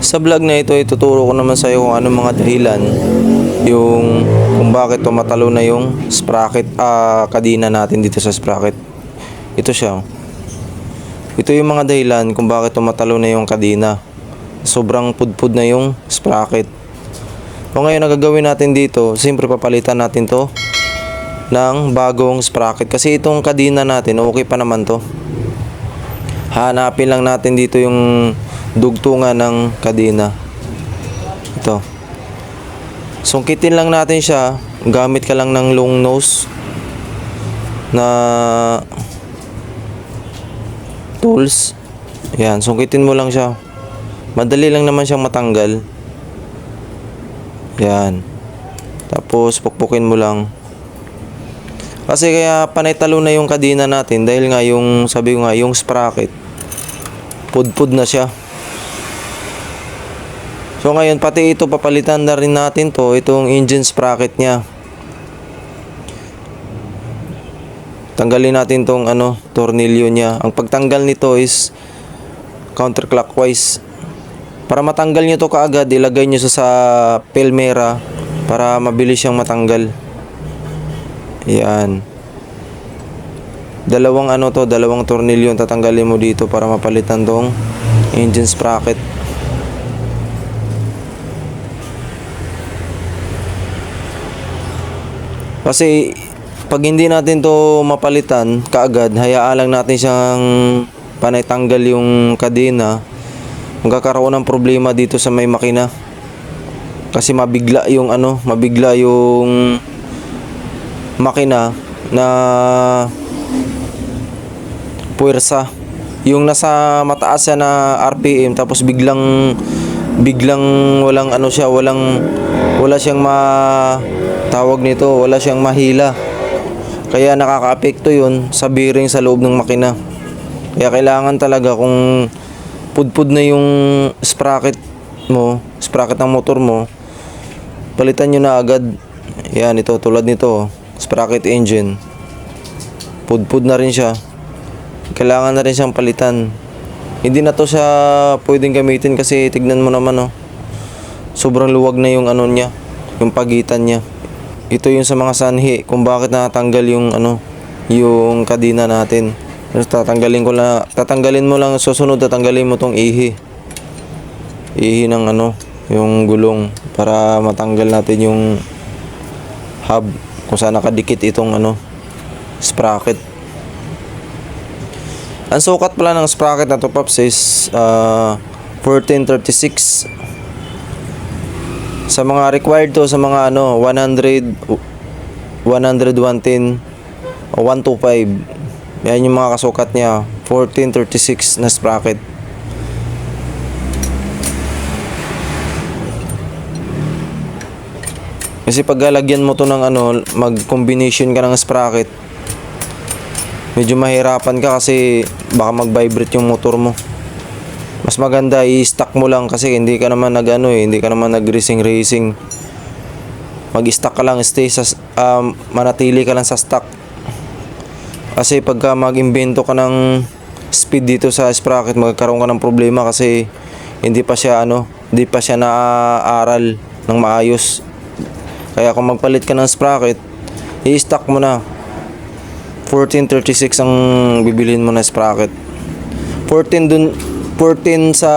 Sa vlog na ito, ituturo ko naman sa iyo kung ano mga dahilan yung kung bakit tumatalo na yung sprocket ah kadina natin dito sa sprocket. Ito siya. Ito yung mga dahilan kung bakit tumatalo na yung kadina. Sobrang pudpud na yung sprocket. O ngayon, ang gagawin natin dito, siyempre papalitan natin to ng bagong sprocket. Kasi itong kadina natin, okay pa naman to. Hanapin lang natin dito yung dugtungan ng kadina. Ito. Sungkitin lang natin siya. Gamit ka lang ng long nose na tools. Yan, sungkitin mo lang siya. Madali lang naman siyang matanggal. Yan. Tapos pukpukin mo lang. Kasi kaya panay na yung kadina natin dahil nga yung sabi ko nga yung sprocket pudpud na siya. So ngayon pati ito papalitan na rin natin to itong engine sprocket niya. Tanggalin natin tong ano tornilyo niya. Ang pagtanggal nito is counterclockwise. Para matanggal nyo to kaagad, ilagay nyo sa, sa pelmera para mabilis siyang matanggal. Yan. Dalawang ano to, dalawang tornilyo ang tatanggalin mo dito para mapalitan tong engine sprocket. Kasi pag hindi natin to mapalitan kaagad, hayaan lang natin siyang panay tanggal yung kadena, magkakaroon ng problema dito sa may makina. Kasi mabigla yung ano, mabigla yung makina na puwersa. Yung nasa mataas siya na RPM tapos biglang biglang walang ano siya, walang wala siyang ma tawag nito, wala siyang mahila. Kaya nakakaapekto 'yun sa bearing sa loob ng makina. Kaya kailangan talaga kung pudpud na yung sprocket mo, sprocket ng motor mo, palitan nyo na agad. Yan, ito, tulad nito, sprocket engine. Pudpud na rin siya. Kailangan na rin siyang palitan. Hindi na to siya pwedeng gamitin kasi tignan mo naman oh. Sobrang luwag na yung ano niya, yung pagitan niya. Ito yung sa mga sanhi kung bakit natanggal yung ano, yung kadina natin. Tapos tatanggalin ko lang, tatanggalin mo lang susunod tatanggalin mo tong ihi. Ihi ng ano, yung gulong para matanggal natin yung hub kung saan nakadikit itong ano sprocket. Ang sukat pala ng sprocket na to Pops is uh, 1436 sa mga required to sa mga ano 100 100 110 o 125 yan yung mga kasukat niya 1436 na sprocket. Kasi pag lalagyan mo to ng ano mag combination ka ng sprocket medyo mahirapan ka kasi baka mag-vibrate yung motor mo mas maganda i-stack mo lang kasi hindi ka naman nag ano eh, hindi ka naman nag racing. Racing mag-stack ka lang stay sa um, manatili ka lang sa stock kasi pagka mag-imbento ka ng speed dito sa sprocket magkakaroon ka ng problema kasi hindi pa siya ano hindi pa siya naaaral ng maayos. Kaya kung magpalit ka ng sprocket i-stack mo na. 1436 ang bibilhin mo na sprocket 14 dun 14 sa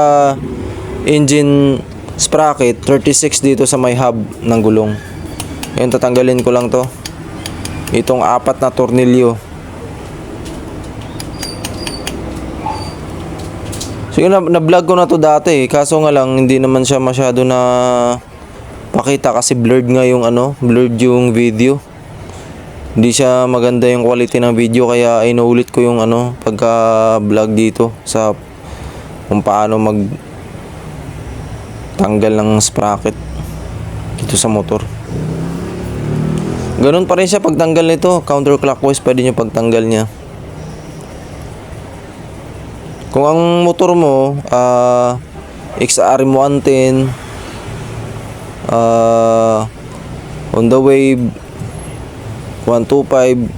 engine sprocket 36 dito sa may hub ng gulong Ngayon tatanggalin ko lang to itong apat na tornilyo So yun, na- na-vlog ko na to dati eh. Kaso nga lang, hindi naman siya masyado na pakita kasi blurred nga yung ano, blurred yung video. Hindi siya maganda yung quality ng video kaya inuulit ko yung ano, pagka vlog dito sa kung paano mag tanggal ng sprocket dito sa motor. Ganun pa rin siya pagtanggal nito, counterclockwise pwede nyo pagtanggal niya. Kung ang motor mo, ah, XRM 110, ah, Honda Wave 125,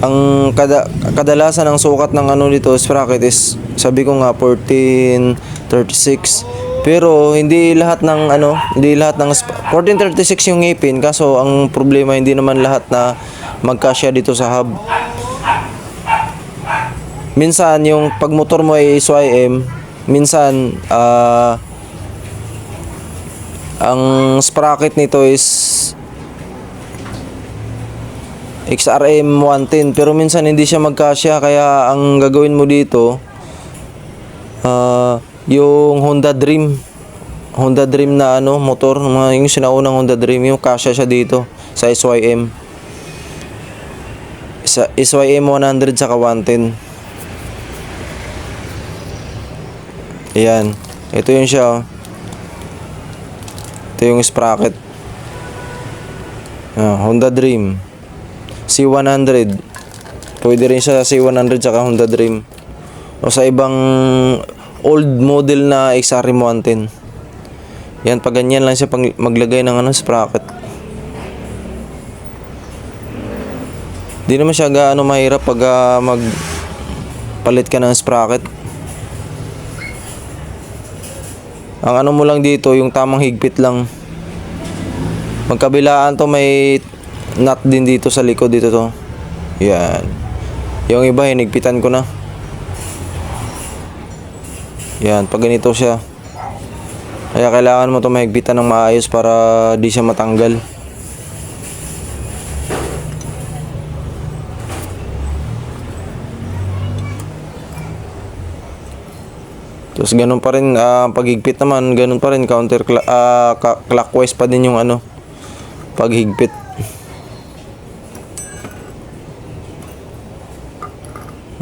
ang kada, kadalasan ng sukat ng ano dito sprocket is sabi ko nga 1436 Pero hindi lahat ng ano, hindi lahat ng sp- 1436 yung ngipin. Kaso ang problema hindi naman lahat na magkasya dito sa hub. Minsan yung pag motor mo ay SYM, minsan ah ang sprocket nito is XRM 110 pero minsan hindi siya magkasya kaya ang gagawin mo dito ah yung Honda Dream Honda Dream na ano motor yung sinaunang Honda Dream yung kasya siya dito sa SYM sa SYM 100 saka 110 Ayan. Ito yung siya. oh. Ito yung sprocket. Ah, Honda Dream. C100. Pwede rin siya sa C100 saka Honda Dream. O sa ibang old model na XRM 110. Yan, pag ganyan lang siya pag maglagay ng ano, sprocket. Di naman siya gaano mahirap pag ah, mag palit ka ng sprocket. Ang ano mo lang dito, yung tamang higpit lang. Magkabilaan to may nut din dito sa likod dito to. Yan. Yung iba hinigpitan ko na. Yan, pag ganito siya. Kaya kailangan mo to mahigpitan ng maayos para di siya matanggal. Tapos ganun pa rin, ah, paghigpit naman, ganun pa rin, counter ka- clockwise pa din yung ano, paghigpit.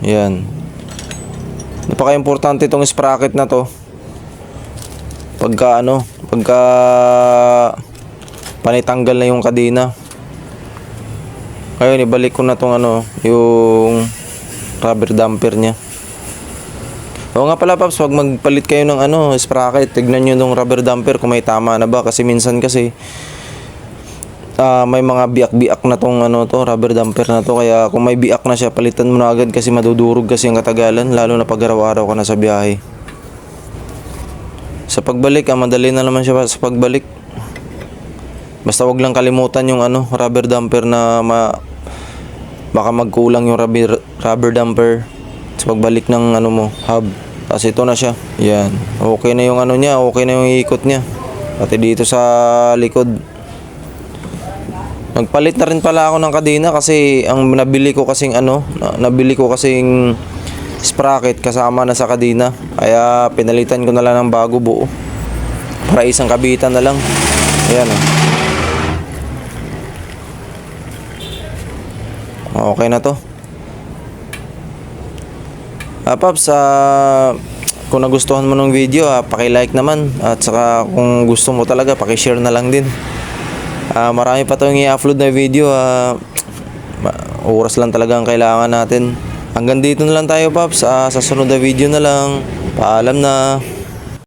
Yan. Napaka-importante itong sprocket na to. Pagka ano, pagka panitanggal na yung kadena. Ngayon, ibalik ko na tong ano, yung rubber damper niya. Oo nga pala Paps, pag magpalit kayo ng ano, sprocket, tignan nyo nung rubber damper kung may tama na ba. Kasi minsan kasi, ah, may mga biak-biak na tong ano to, rubber damper na to. Kaya kung may biak na siya, palitan mo na agad kasi madudurog kasi ang katagalan. Lalo na pag araw-araw ka na sa biyahe. Sa pagbalik, ah, madali na naman siya sa pagbalik. Basta wag lang kalimutan yung ano, rubber damper na ma baka magkulang yung rubber, rubber damper sa pagbalik ng ano mo, hub. Tapos ito na siya. Yan. Okay na yung ano niya, okay na yung ikot niya. Pati dito sa likod. Nagpalit na rin pala ako ng kadena kasi ang nabili ko kasing ano, na- nabili ko kasing sprocket kasama na sa kadena. Kaya pinalitan ko na lang ng bago buo. Para isang kabitan na lang. Ayan oh. Okay na to. Ah, Paps, ah, kung nagustuhan mo ng video, ah, paki-like naman. At saka kung gusto mo talaga, paki-share na lang din. Ah, marami pa tayong i-upload na video. ma- oras lang talaga ang kailangan natin. Hanggang dito na lang tayo, Paps. Ah, sa sunod na video na lang. Paalam na.